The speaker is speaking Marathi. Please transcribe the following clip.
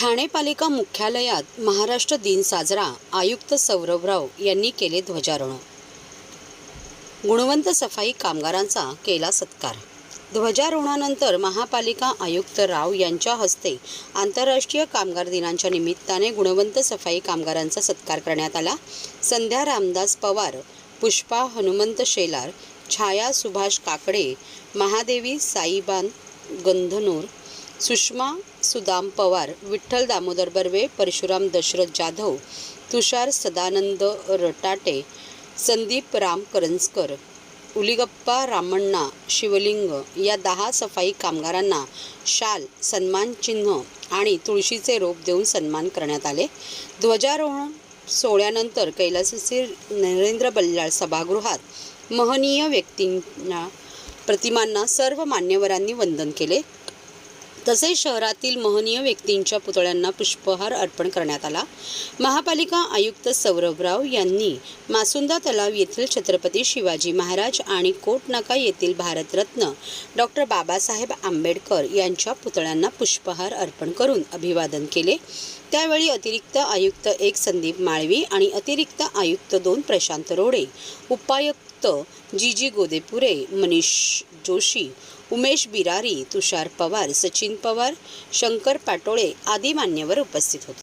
ठाणे पालिका मुख्यालयात महाराष्ट्र दिन साजरा आयुक्त सौरभराव यांनी केले ध्वजारोहण. गुणवंत सफाई कामगारांचा केला सत्कार. ध्वजारोहणानंतर महापालिका आयुक्त राव यांच्या हस्ते आंतरराष्ट्रीय कामगार दिनाच्या निमित्ताने गुणवंत सफाई कामगारांचा सत्कार करण्यात आला. संध्या रामदास पवार पुष्पा हनुमंत शेलार छाया सुभाष काकडे महादेवी साईबान गंधनूर सुषमा सुदाम पवार विठ्ठल दामोदर बर्वे परशुराम दशरथ जाधव तुषार सदानंद रटाटे संदीप राम करंजकर उलिगप्पा रामण्णा शिवलिंग या दहा सफाई कामगारांना शाल सन्मानचिन्ह आणि तुळशीचे रोप देऊन सन्मान करण्यात आले. ध्वजारोहण सोहळ्यानंतर कैलाससी नरेंद्र बल्लाळ सभागृहात महनीय व्यक्तींना प्रतिमांना सर्व मान्यवरांनी वंदन केले. तसेच शहरातील महनीय व्यक्तींच्या पुतळ्यांना पुष्पहार अर्पण करण्यात आला. महापालिका आयुक्त सौरभराव यांनी मासुंदा तलाव येथील छत्रपती शिवाजी महाराज आणि कोटनाका येथील भारतरत्न डॉक्टर बाबासाहेब आंबेडकर यांच्या पुतळ्यांना पुष्पहार अर्पण करून अभिवादन केले. त्यावेळी अतिरिक्त आयुक्त एक संदीप माळवी आणि अतिरिक्त आयुक्त दोन प्रशांत रोडे उपायुक्त जी जी गोदेपुरे मनीष जोशी उमेश बिरारी तुषार पवार सचिन पवार शंकर पाटोळे आदी मान्यवर उपस्थित होते.